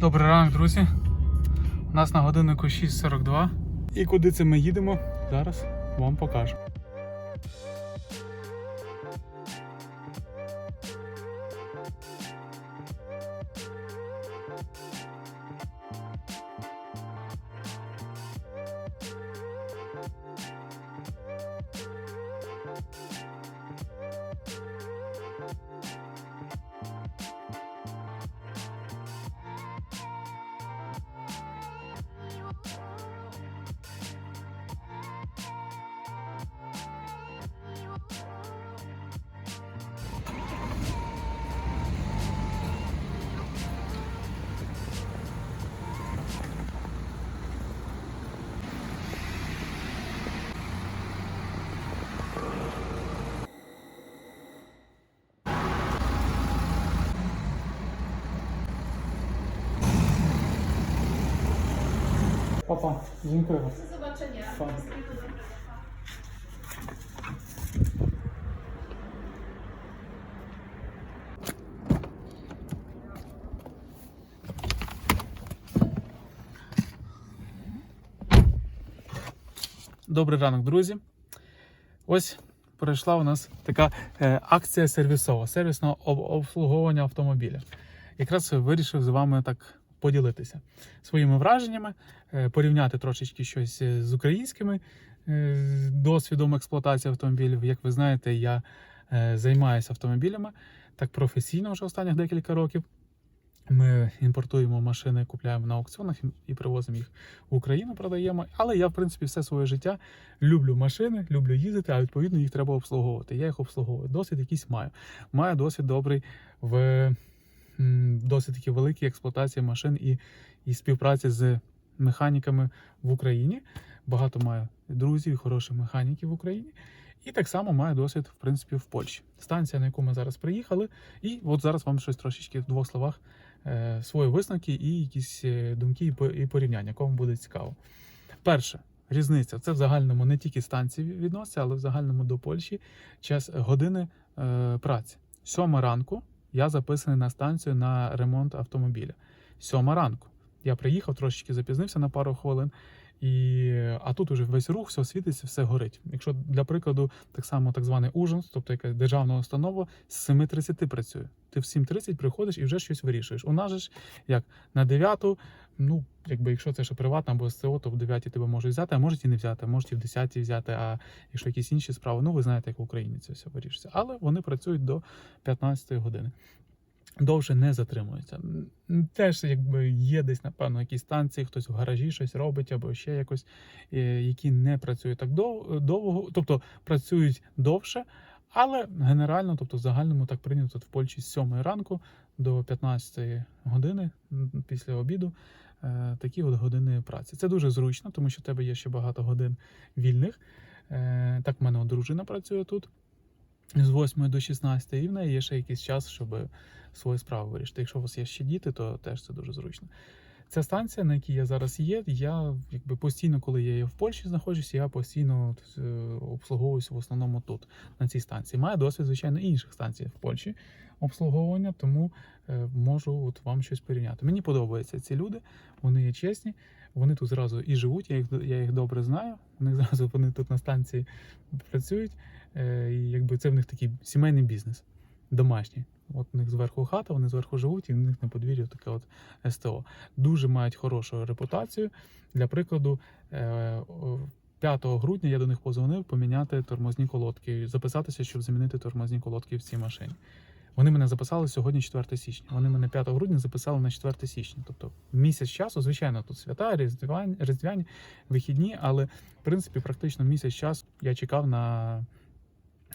Добрий ранок, друзі. У нас на годиннику 6.42. І куди це ми їдемо? Зараз вам покажу. Папа, dziękuję. Do zobaczenia. Pa. Добрий ранок, друзі. Ось пройшла у нас така е, акція сервісова, сервісного об- обслуговування автомобіля. Якраз вирішив з вами так поділитися своїми враженнями, е, порівняти трошечки щось е, з українськими е, досвідом експлуатації автомобілів. Як ви знаєте, я займаюся автомобілями так професійно вже останніх декілька років. Ми імпортуємо машини, купляємо на аукціонах і- привозимо їх в Україну, продаємо. Але я, в принципі, все своє життя люблю машини, люблю їздити, а відповідно їх треба обслуговувати. Я їх обслуговую. Досвід якийсь маю. Маю досвід добрий в досить таки великій експлуатації машин і, і співпраці з механіками в Україні. Багато маю друзів, і хороших механіків в Україні. І так само маю досвід, в принципі, в Польщі. Станція, на яку ми зараз приїхали. І от зараз вам щось трошечки в двох словах е, свої висновки і якісь е, думки і по- і порівняння, кому буде цікаво. Перше, різниця це в загальному не тільки станції відноситься, але в загальному до Польщі час години е, праці. Сьома ранку я записаний на станцію на ремонт автомобіля. Сьома ранку. Я приїхав, трошечки запізнився на пару хвилин. І, а тут уже весь рух, все світиться, все горить. Якщо для прикладу, так само так званий ужин, тобто якась державна установа, з 7.30 працює. Ти в 7.30 приходиш і вже щось вирішуєш. У нас же ж як на 9, ну якби якщо це ще приватна або СЦО, то в 9 тебе можуть взяти, а можуть і не взяти, а можуть і в 10 взяти. А якщо якісь інші справи, ну ви знаєте, як в Україні це все вирішується. Але вони працюють до 15 години. Довше не затримуються. Теж якби є десь, напевно, якісь станції, хтось в гаражі щось робить або ще якось, е, які не працюють так довго, тобто працюють довше, але генерально, тобто в загальному так прийнято в Польщі з 7 ранку до 15 години після обіду. е, Такі от години праці. Це дуже зручно, тому що в тебе є ще багато годин вільних. Е, Так, в мене дружина працює тут з 8 до 16, і в неї є ще якийсь час, щоб свої справи вирішити. Якщо у вас є ще діти, то теж це дуже зручно. Ця станція, на якій я зараз є, я якби постійно, коли я в Польщі знаходжусь, я постійно е, обслуговуюся в основному тут, на цій станції. Маю досвід, звичайно, інших станцій в Польщі обслуговування, тому е, можу от вам щось порівняти. Мені подобаються ці люди, вони є чесні, вони тут зразу і живуть, я їх, я їх добре знаю. Вони зразу вони тут на станції працюють. Е, якби це в них такий сімейний бізнес, домашній. От у них зверху хата, вони зверху живуть, і в них на подвір'ю таке от СТО. Дуже мають хорошу репутацію. Для прикладу, е, 5 грудня я до них позвонив поміняти тормозні колодки, записатися, щоб замінити тормозні колодки в цій машині. Вони мене записали сьогодні 4 січня. Вони мене 5 грудня записали на 4 січня. Тобто місяць часу, звичайно, тут свята, різдвяні, різдвяні вихідні, але в принципі практично місяць часу я чекав на.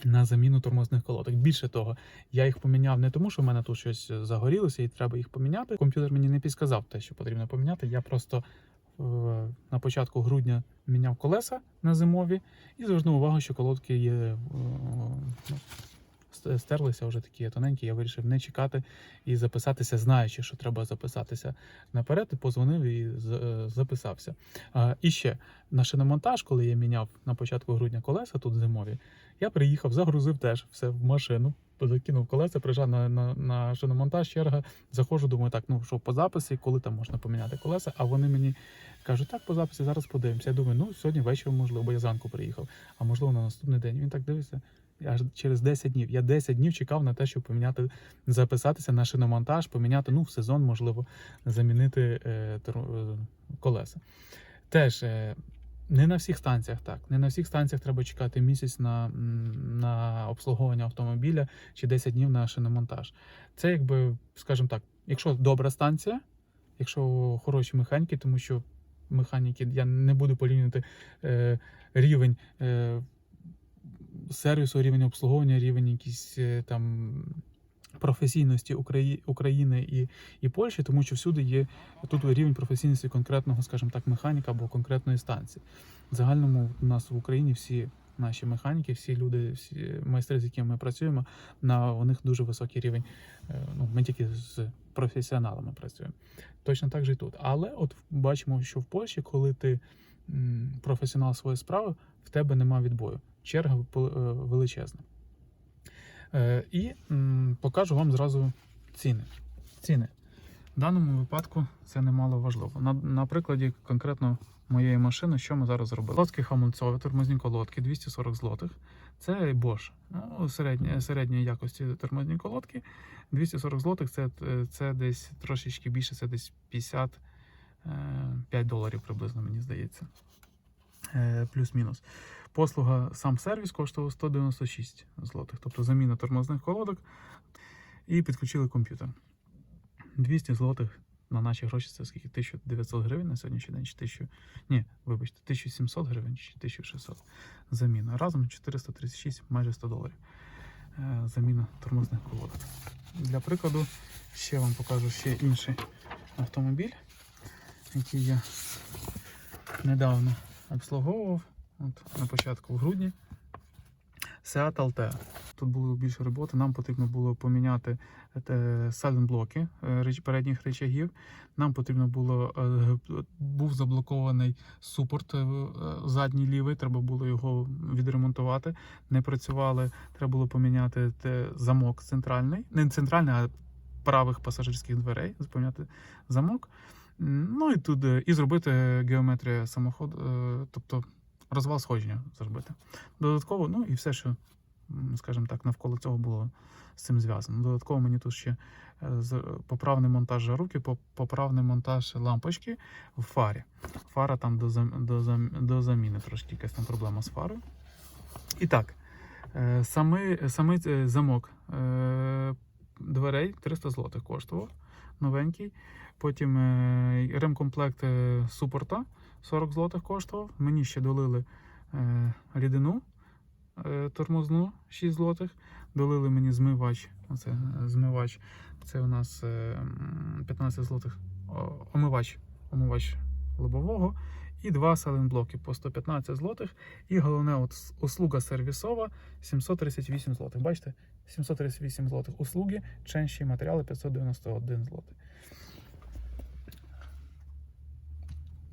На заміну тормозних колодок. Більше того, я їх поміняв не тому, що в мене тут щось загорілося і треба їх поміняти. Комп'ютер мені не підказав те, що потрібно поміняти. Я просто е, на початку грудня міняв колеса на зимові і звернув увагу, що колодки є е, стерлися вже такі тоненькі. Я вирішив не чекати і записатися, знаючи, що треба записатися наперед. І позвонив і е, записався. І ще на шиномонтаж, коли я міняв на початку грудня колеса тут зимові, я приїхав, загрузив теж все в машину. закинув колеса, приїжджав на, на, на шиномонтаж, черга, заходжу, думаю, так, ну що по записі, коли там можна поміняти колеса, а вони мені кажуть, так, по записі, зараз подивимося. Я думаю, ну сьогодні ввечері, можливо, бо я зранку приїхав, а можливо на наступний день. Він так дивиться. Аж через 10 днів. Я 10 днів чекав на те, щоб поміняти, записатися на шиномонтаж, поміняти, ну, в сезон, можливо, замінити е, е, колеса. Теж е, не на всіх станціях так. Не на всіх станціях треба чекати місяць на, на обслуговування автомобіля чи 10 днів на шиномонтаж. Це якби, скажімо так, якщо добра станція, якщо хороші механіки, тому що механіки, я не буду порівнювати е, рівень е, сервісу, рівень обслуговування, рівень якісь е, там професійності Украї... України і, і Польщі, тому що всюди є тут рівень професійності конкретного, скажімо так, механіка або конкретної станції. В загальному у нас в Україні всі наші механіки, всі люди, всі майстри, з якими ми працюємо, на у них дуже високий рівень. Е, Ну, ми тільки з професіоналами працюємо. Точно так же і тут. Але от бачимо, що в Польщі, коли ти професіонал своєї справи, в тебе нема відбою. Черга е, величезна. Е, І покажу вам зразу ціни. Ціни. В даному випадку це немало важливо. На, на прикладі конкретно моєї машини, що ми зараз зробили? Лодки хамульцові, тормозні колодки 240 злотих. Це Bosch. Ну, середня, середньої якості тормозні колодки. 240 злотих це, це десь трошечки більше, це десь 55 доларів приблизно, мені здається. Е, Плюс-мінус. Послуга сам сервіс коштував 196 злотих, тобто заміна тормозних колодок і підключили комп'ютер. 200 злотих на наші гроші це скільки? 1900 гривень на сьогоднішній день, чи 1000, ні, вибачте, 1700 гривень чи 1600 заміна. Разом 436, майже 100 доларів. Е, Заміна тормозних колодок. Для прикладу, ще вам покажу ще інший автомобіль, який я недавно обслуговував. От, на початку в грудні. Seat Altea. Тут було більше роботи. Нам потрібно було поміняти сайлент-блоки передніх речагів. Нам потрібно було е, був заблокований супорт е, задній лівий. Треба було його відремонтувати. Не працювали. Треба було поміняти замок центральний, не центральний, а правих пасажирських дверей. Поміняти замок. Ну і тут е, і зробити геометрія самоходу, е, тобто розвал сходження зробити. Додатково, ну і все, що, скажімо так, навколо цього було з цим зв'язано. Додатково мені тут ще е, поправний монтаж жаруки, поправний монтаж лампочки в фарі. Фара там до, до, до заміни трошки якась там проблема з фарою. І так, е, самий, самий е, замок дверей 300 злотих коштував новенький. Потім ремкомплект супорта 40 злотих коштував. Мені ще долили е, рідину е, тормозну 6 злотих. Долили мені змивач. Оце е, змивач. Це у нас е, 15 злотих о, омивач, омивач лобового. І два саленблоки по 115 злотих. І головне, от услуга сервісова 738 злотих. Бачите? 738 злотих услуги, ченші матеріали 591 злотих.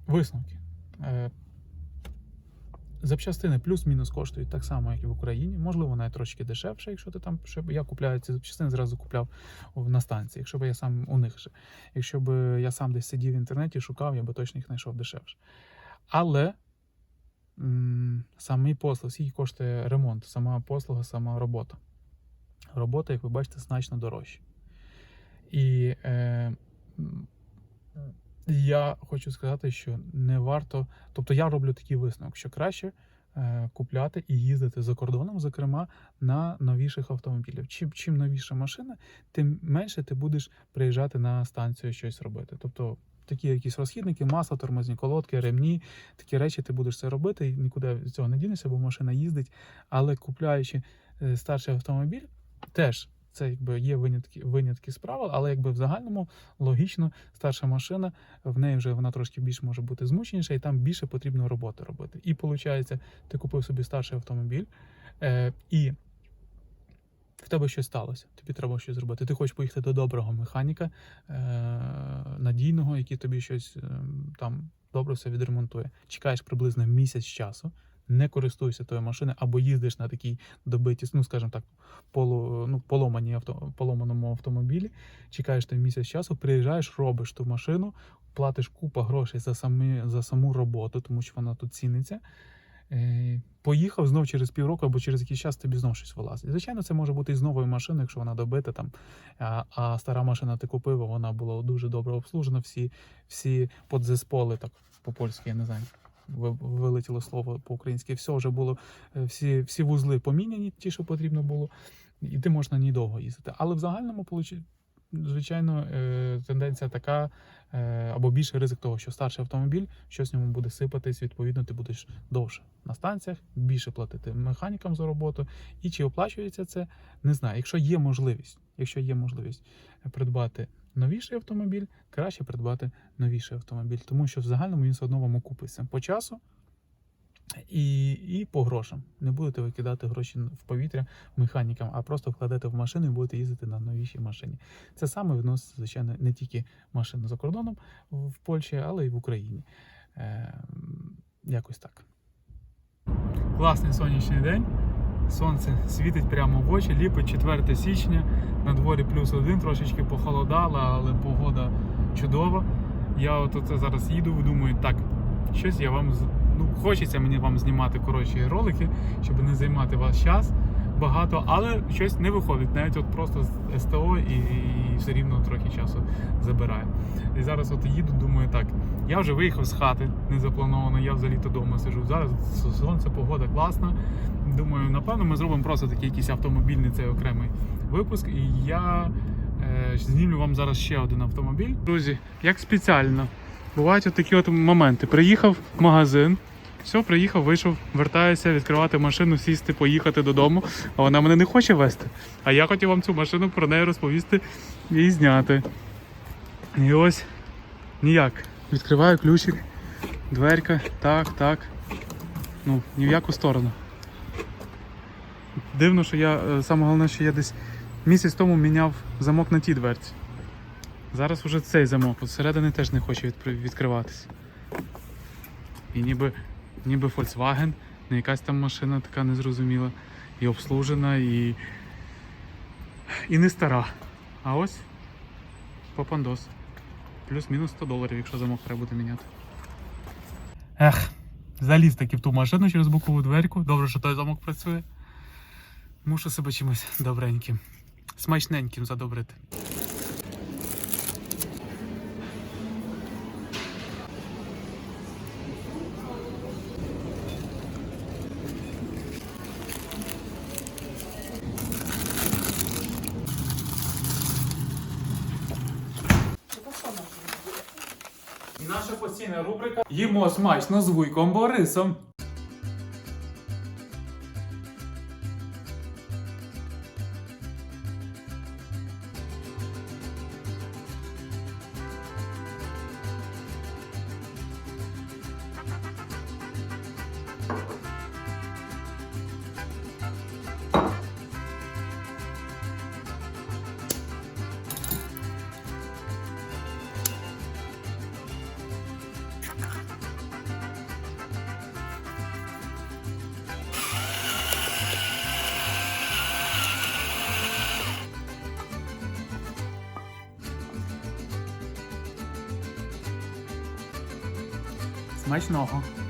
Висновки. Е, Запчастини плюс-мінус коштують так само, як і в Україні. Можливо, навіть трошки дешевше, якщо ти там. Щоб я купляю ці запчастини, зразу купляв на станції, якщо б я сам у них же. Якщо б я сам десь сидів в інтернеті, шукав, я би точно їх знайшов дешевше. Але м, самий послуг, скільки коштує ремонт, сама послуга, сама робота. Робота, як ви бачите, значно дорожча. І е, я хочу сказати, що не варто. Тобто я роблю такий висновок, що краще е, купляти і їздити за кордоном, зокрема, на новіших автомобілях. Чим, чим новіша машина, тим менше ти будеш приїжджати на станцію щось робити. Тобто такі якісь розхідники, масло, тормозні колодки, ремні, такі речі ти будеш це робити і нікуди від цього не дінешся, бо машина їздить. Але купляючи е, старший автомобіль, теж це якби є винятки, винятки з правил, але якби в загальному логічно старша машина, в неї вже вона трошки більш може бути змученіша, і там більше потрібно роботи робити. І виходить, ти купив собі старший автомобіль, е, і в тебе щось сталося. Тобі треба щось зробити. Ти хочеш поїхати до доброго механіка, е, надійного, який тобі щось е, там добре все відремонтує. Чекаєш приблизно місяць часу. Не користуєшся тою машиною або їздиш на такій добитій, ну скажімо так, полу, ну, поломаній авто, поломаному автомобілі, чекаєш той місяць часу, приїжджаєш, робиш ту машину, платиш купа грошей за, самі, за саму роботу, тому що вона тут ціниться. Е, Поїхав знов через півроку або через якийсь час тобі знов щось вилазить. Звичайно, це може бути і з новою машиною, якщо вона добита там. А, а стара машина ти купив, вона була дуже добре обслужена. Всі, всі подзесполи, так по-польськи, я не знаю. Ви- Вилетіло слово по-українськи, все вже було, е, всі, всі вузли поміняні, ті, що потрібно було, і ти можеш на довго їздити. Але в загальному, звичайно, е, тенденція така, е, або більший ризик того, що старший автомобіль, щось в ньому буде сипатись, відповідно, ти будеш довше на станціях, більше платити механікам за роботу. І чи оплачується це, не знаю. Якщо є можливість, якщо є можливість придбати новіший автомобіль, краще придбати новіший автомобіль, тому що в загальному він все одно вам окупиться по часу. І, і по грошам. Не будете викидати гроші в повітря механікам, а просто вкладете в машину і будете їздити на новішій машині. Це саме відноситься, звичайно, не тільки машини за кордоном в Польщі, але й в Україні. Е, якось так. Класний сонячний день. Сонце світить прямо в очі, ліпить 4 січня. На дворі плюс один, трошечки похолодало, але погода чудова. Я от зараз їду, думаю, так, щось я вам ну, хочеться мені вам знімати коротші ролики, щоб не займати ваш час багато, але щось не виходить. Навіть от просто з СТО і, і все рівно трохи часу забирає. І зараз от їду, думаю, так, я вже виїхав з хати незаплановано, я взагалі то вдома сижу. Зараз сонце, погода класна. Думаю, напевно, ми зробимо просто такий якийсь автомобільний цей окремий випуск. І я е, знімлю вам зараз ще один автомобіль. Друзі, як спеціально. Бувають от такі от моменти. Приїхав в магазин, все, приїхав, вийшов, вертаюся, відкривати машину, сісти, поїхати додому. А вона мене не хоче вести. А я хотів вам цю машину про неї розповісти і зняти. І ось ніяк. Відкриваю ключик, дверка, так, так. Ну, ні в яку сторону. Дивно, що я, е, саме головне, що я десь місяць тому міняв замок на тій дверці. Зараз вже цей замок, зсередини теж не хоче відкри- відкриватися. І ніби, ніби Volkswagen, не якась там машина така незрозуміла. І обслужена, і, і не стара. А ось попандос. Плюс-мінус 100 доларів, якщо замок треба буде міняти. Ех, заліз таки в ту машину через бокову дверку. Добре, що той замок працює. Мушу себе чимось добреньким, смачненьким задобрити. І наша постійна рубрика Їмо смачно з Вуйком Борисом. mais nova.